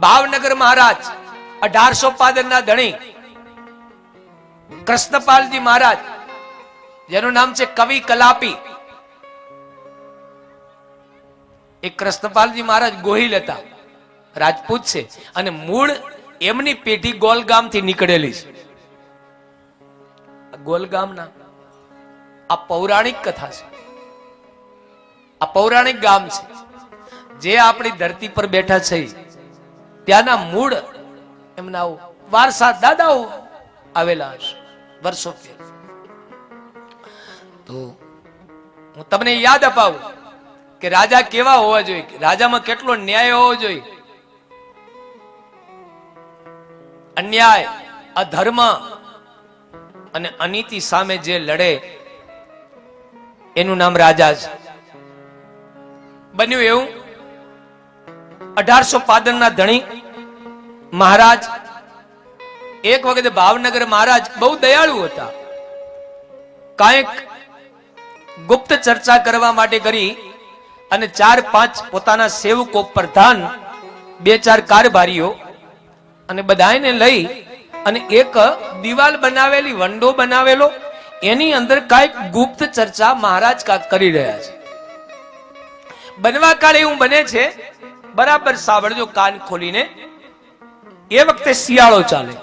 ભાવનગર મહારાજ, અઢારસો પાદરના ધણી, કૃષ્ણપાલજી મહારાજ, જેનું નામ છે કવિ કલાપી. એ કૃષ્ણપાલજી મહારાજ ગોહિલ હતા, રાજપૂત છે, અને મૂળ એમની પેઢી ગોલગામથી નીકળેલી છે. ગોલગામના, આ પૌરાણિક કથા છે. આ પૌરાણિક ગામ છે. જે આપણી ધરતી પર બેઠા છે ત્યાંના મૂળ એમના વારસા દાદાઓ આવેલા હશે, વર્ષો તો હું તમને યાદ અપાવું કે રાજા કેવા હોવા જોઈએ રાજામાં કેટલો ન્યાય હોવો જોઈએ. અન્યાય, અધર્મ અને અનીતિ સામે જે લડે, એનું નામ રાજા છે. બન્યું એવું અઢારસો પાદરના ધણી મહારાજ, એક વખતે ભાવનગર મહારાજ બહુ દયાળુ હતા. કાંઈક ગુપ્ત ચર્ચા કરવા માટે કરી અને ચાર પાંચ પોતાના સેવકો પ્રધાન બે ચાર કારભારીઓ અને બધાને લઈ અને એક દિવાલ બનાવેલી, વંડો બનાવેલો, એની અંદર કાંઈક ગુપ્ત ચર્ચા મહારાજ કાંક કરી રહ્યા છે. બનવા કાળે એવું બને છે, બરાબર સાંભળજો કાન ખોલીને. એ વખતે શિયાળો ચાલે.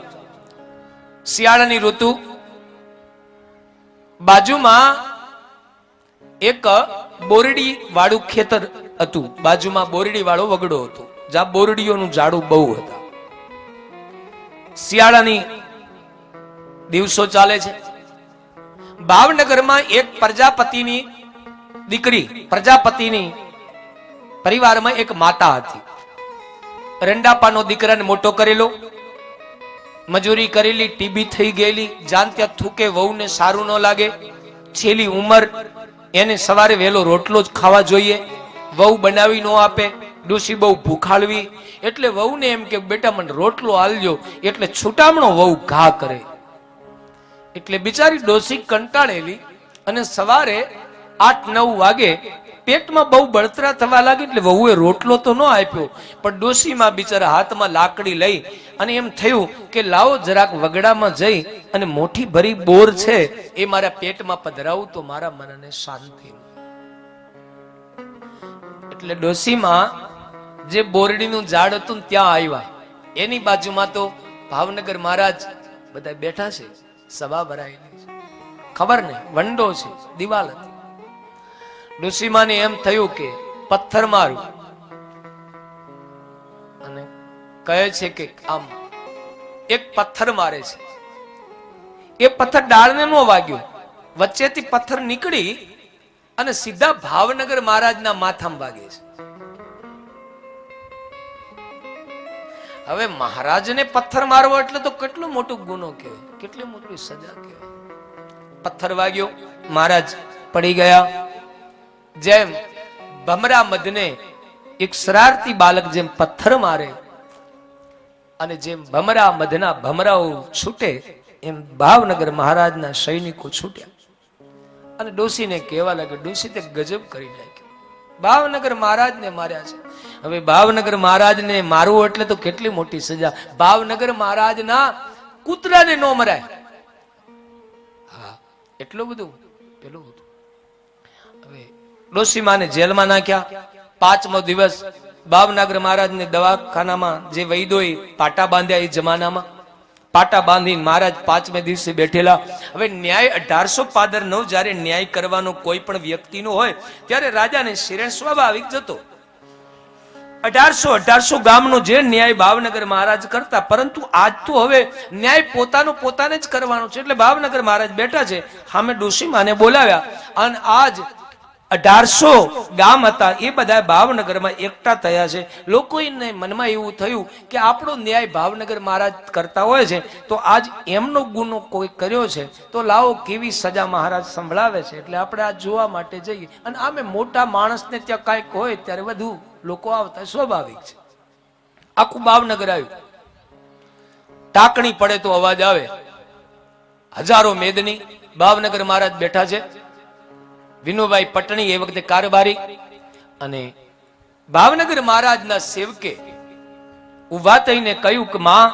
શિયાળાની ઋતુ બાજુમાં એક બોરડી વાળું ખેતર હતું. બાજુમાં બોરડી વાળો વગડો હતો. જ્યાં બોરડીઓનું ઝાડું બહુ હતા. શિયાળાની દિવસો ચાલે છે. ભાવનગરમાં એક પ્રજાપતિની દીકરી, પ્રજાપતિની પરિવારમાં એક માતા હતી. રંડાપાનો દીકરાને મોટો કરેલો. મજૂરી કરેલી, ટીબી થઈ ગયેલી, જાન ત્યાં થૂકે વહુને સારું ન લાગે. છેલ્લી ઉંમર એને સવારે વહેલો રોટલો જ ખાવા જોઈએ. વહુ બનાવી ન આપે ડોસી બહુ ભૂખાડવી એટલે વહુને એમ કે, બેટા, મને રોટલો આલજો. એટલે છૂટામણો વહુ ઘા કરે. એટલે બિચારી ડોસી કંટાળેલી અને સવારે આઠ નવ વાગે પેટમાં બહુ બળતરા થવા લાગી એટલે વહુએ રોટલો તો ન આપ્યો, પણ ડોશીમાં બિચારા હાથમાં લાકડી લઈ અને એમ થયું કે લાવો જરાક વગડામાં જઈ અને મોઠી ભરી બોર છે એ મારા પેટમાં પધરાવું તો મારા મનને શાંતિ એટલે ડોશીમાં જે બોરડીનું ઝાડ હતું ત્યાં આવ્યા. એની બાજુમાં તો ભાવનગર મહારાજ બધા બેઠા છે, સભા ભરાયેલી ખબર નહીં, વંડો છે, દિવાલ હતી. ડોસીમાને એમ થયું કે પથ્થર મારું. અને કહે છે કે આમ, એક પથ્થર મારે છે. એ પથ્થર ડાળને નો વાગ્યો. વચ્ચેથી પથ્થર નીકળી અને સીધા ભાવનગર મહારાજના માથામાં વાગે છે. હવે મહારાજને પથ્થર મારવો એટલે તો કેટલો મોટો ગુનો કહેવાય. કેટલી મોટી સજા કહેવાય. પથ્થર વાગ્યો, મહારાજ પડી ગયા. જેમ ભમરા મધને એક શરારતી બાલક જેમ પથ્થર મારે અને જેમ ભમરા મધના ભમરાઓ છૂટે, એમ ભાવનગર મહારાજના સૈનિકો છૂટ્યા. અને ડોસીને કહેવા લાગ્યો ડોસી તે ગજબ કરી નાખ્યો. ભાવનગર મહારાજને માર્યા છે. હવે ભાવનગર મહારાજને મારવું એટલે તો કેટલી મોટી સજા. ભાવનગર મહારાજના કૂતરાને નો મરાય. હા, એટલું બધું પેલું હતું. હવે ડોસીમાને જેલમાં નાખ્યા. પાંચમો દિવસ ભાવનગર મહારાજને દવાખાનામાં જે વૈદોએ પાટા બાંધ્યા એ જમાનામાં. પાટા બાંધીને મહારાજ પાંચમે દિવસે બેઠેલા. હવે ન્યાય અઢારસો પાદર નવ જ્યારે ન્યાય કરવાનો કોઈ પણ વ્યક્તિનો હોય, ત્યારે રાજાને શિરણ સ્વાભાવિક જતો. અઢારસો અઢારસો ગામનો જે ન્યાય ભાવનગર મહારાજ કરતા, પરંતુ આજ તો હવે ન્યાય પોતાનો પોતાને જ કરવાનો છે. એટલે ભાવનગર મહારાજ બેઠા છે સામે ડોશીમાને બોલાવ્યા. અને આજ અઢારસો ગામ હતા. એ બધા ભાવનગરમાં એકઠા થયા છે. લોકોને મનમાં એવું થયું કે આપણો ન્યાય ભાવનગર મહારાજ કરતા હોય છે, તો આજ એમનો ગુનો કોઈ કર્યો છે? તો લાવો કેવી સજા મહારાજ સંભળાવે છે? એટલે આપણે આ જોવા માટે જઈએ. અને આમે મોટા માણસને ત્યાં કાંઈક હોય ત્યારે વધુ લોકો આવતા સ્વાભાવિક છે. આખું ભાવનગર આવ્યું. ટાકણી પડે તો અવાજ આવે. હજારો મેદની ભાવનગર મહારાજ બેઠા છે. વિનુભાઈ પટણી એ વખતે કારોબારી અને ભાવનગર મહારાજના સેવકે ઊભા થઈને કહ્યું કે, માં,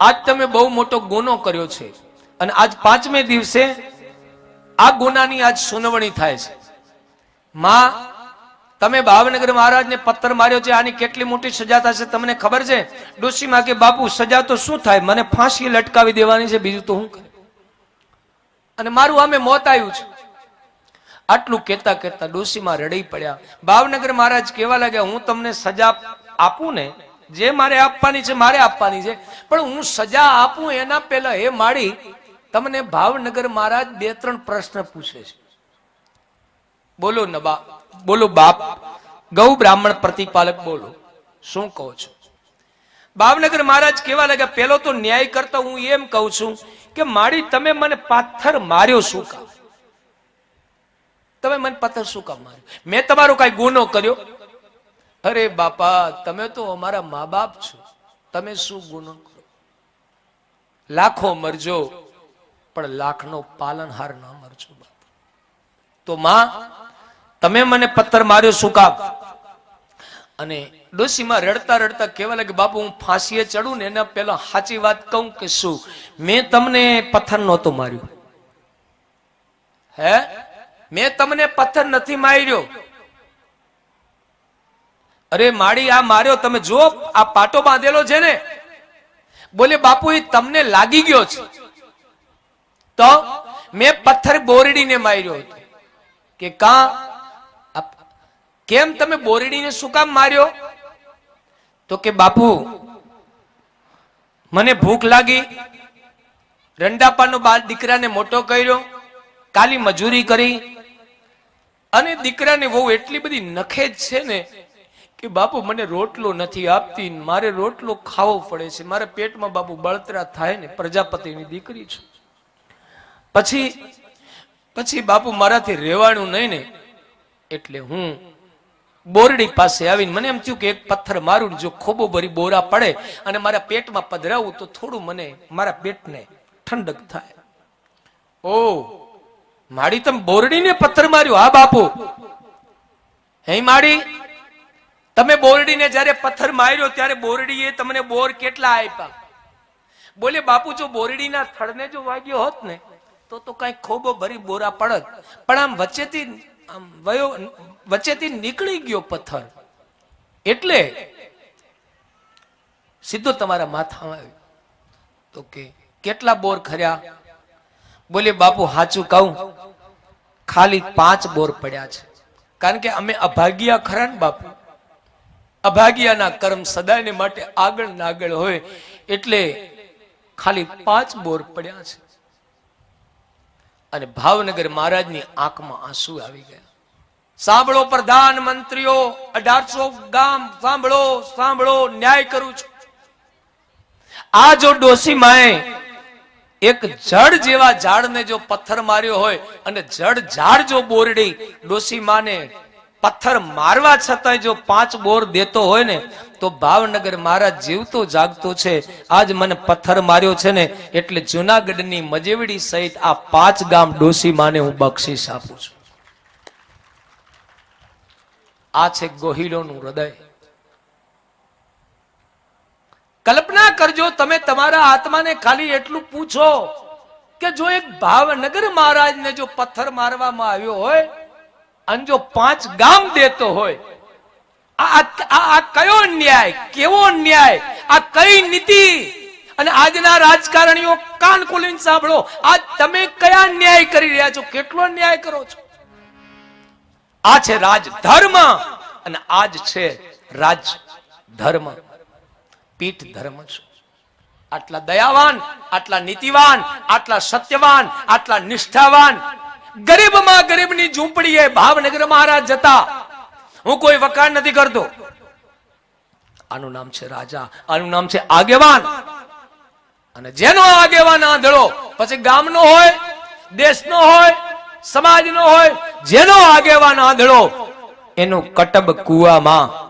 આજ તમે બહુ મોટો ગુનો કર્યો છે અને આજ પાંચમે દિવસે આ ગુનાની આજ સુનાવણી થાય છે. માં, તમે ભાવનગર મહારાજને પથ્થર માર્યો છે, આની કેટલી મોટી સજા થશે તમને ખબર છે? ડોશીમાં કે બાપુ, સજા તો શું થાય? મને ફાંસી લટકાવી દેવાની છે, બીજું તો હું અને મારું આમે મોત આવ્યું છે. આટલું કહેતા કહેતા ડોશીમાં રડી પડ્યા. ભાવનગર મહારાજ કહેવા લાગ્યા, હું તમને સજા આપું ને, જે મારે આપવાની છે, મારે આપવાની છે. પણ હું સજા આપું એના પહેલા હે માડી તમને ભાવનગર મહારાજ બે ત્રણ પ્રશ્ન પૂછે છે. બોલો નબા, બોલો બાપ, ગૌ બ્રાહ્મણ પ્રતિપાલક બોલો, શું કહો છો? ભાવનગર મહારાજ કેવા લાગ્યા પેલો તો ન્યાય કરતા હું એમ કહું છું કે માડી તમે મને પાથર માર્યો શું કામ? તમે મને પથ્થર શું કામ માર્યો? મેં તમારો કઈ ગુનો કર્યો? અરે બાપા, તમે તો અમારા મા બાપ છો. તમે શું ગુનો કરો? લાખો મરજો, પણ લાખનો પાલનહાર ન મરજો બાપ. તો માં, તમે મને પથ્થર માર્યો શું કામ? અને ડોશીમાં રડતા રડતા કહેવા લાગે બાપુ, હું ફાંસીએ ચડું ને એના પહેલા સાચી વાત કહું કે શું? મેં તમને પથ્થર નહોતો માર્યો. હે? મેં તમને પથ્થર નથી માર્યો. અરે માડી આ માર્યો. તમે જો આ પાટો બાંધેલો છે ને. બોલે, બાપુ, એ તમને લાગી ગયો છે. તો મેં પથ્થર બોરડીને માર્યો હતો. કે કા કેમ તમે બોરડીને શું કામ માર્યો? તો કે, બાપુ, મને ભૂખ લાગી. રંડાપાનો બાળ દીકરાને મોટો કર્યો. કાલી મજૂરી કરી. અને દીકરાને વહુ એટલી બધી નખેજ છે ને કે બાપુ, મને રોટલો નથી આપતી મારે રોટલો ખાવો પડે છે. મારા પેટમાં બાપુ બળતરા થાય ને, પ્રજાપતિની દીકરી છું. પછી પછી બાપુ મારાથી રહેવાનું નહીં ને, એટલે હું બોરડી પાસે આવીને મને એમ થયું કે એક પથ્થર મારું જો ખોબો ભરી બોરા પડે અને મારા પેટમાં પધરાવું તો થોડું મને, મારા પેટને ઠંડક થાય. ઓ માડી તમે બોરડીને પથ્થર માર્યો. હા, બાપુ. હે, માડી. તમે બોરડીને જ્યારે પથ્થર માર્યો, ત્યારે બોરડીએ તમને બોર કેટલા આપ્યા? બોલે, બાપુ, જો બોરડીના થડને જો વાગ્યો હોત ને, તો તો કઈ ખોબો ભરી બોરા પડત. પણ આમ વચ્ચેથી, આમ વયો, વચ્ચેથી નીકળી ગયો પથ્થર. એટલે સીધો તમારા માથામાં આવ્યો. તો કે, કેટલા બોર ખર્યા? બોલે, બાપુ, હાચું કહું. ખાલી પાંચ બોર પડ્યા છે. કારણ કે અમે અભાગ્યા ખરા ને, બાપુ? અભાગ્યાના કર્મ સદાયને માટે આગળ ને હોય, એટલે ખાલી પાંચ બોર પડ્યા છે. અને ભાવનગર મહારાજની આંખમાં આંસુ આવી ગયા. સાંભળો પ્રધાનમંત્રીઓ અઢારસો ગામ સાંભળો સાંભળો, ન્યાય કરું છું. આ જો ડોસી માએ એક જડ જેવા ઝાડને જો પથ્થર માર્યો હોય અને જડ ઝાડ જો બોરડી ડોસી માને પથ્થર મારવા છતાંય જો પાંચ બોર દેતો હોય ને, તો ભાવનગર મારા જીવતો જાગતો છે. આજ મને પથ્થર માર્યો છે ને, એટલે જુનાગઢની મજેવડી સહિત આ પાંચ ગામ ડોસી માને હું બક્ષિસ આપું છું. આ છે ગોહિલોનું હૃદય. કલ્પના કરજો, તમે તમારા આત્માને ખાલી એટલું પૂછો કે જો એક ભાવનગર મહારાજને જો પથ્થર મારવામાં આવ્યો હોય અને જો પાંચ ગામ દેતો હોય, આ આ- આ આ કયો ન્યાય? કેવો ન્યાય? આ કઈ નીતિ? અને આજના રાજકારણીઓ કાન ખોલીને સાંભળો, આજ તમે કયા ન્યાય કરી રહ્યા છો? કેટલો ન્યાય કરો છો? આ છે રાજ ધર્મ અને આજ છે રાજ ધર્મ પીઠ ધર્મ છે. આટલા દયાવાન, આટલા નીતિવાન, આટલા સત્યવાન, આટલા નિષ્ઠાવાન, ગરીબમાં ગરીબની ઝૂંપડીએ ભાવનગર મહારાજ જતા. હું કોઈ વખાણ નથી કરતો. આનું નામ છે રાજા, આનું નામ છે આગેવાન. અને જેનો આગેવાન આંધળો, પછી ગામનો હોય, દેશનો હોય, સમાજનો હોય, જેનો આગેવાન આંધળો, એનું કટબ કુવામાં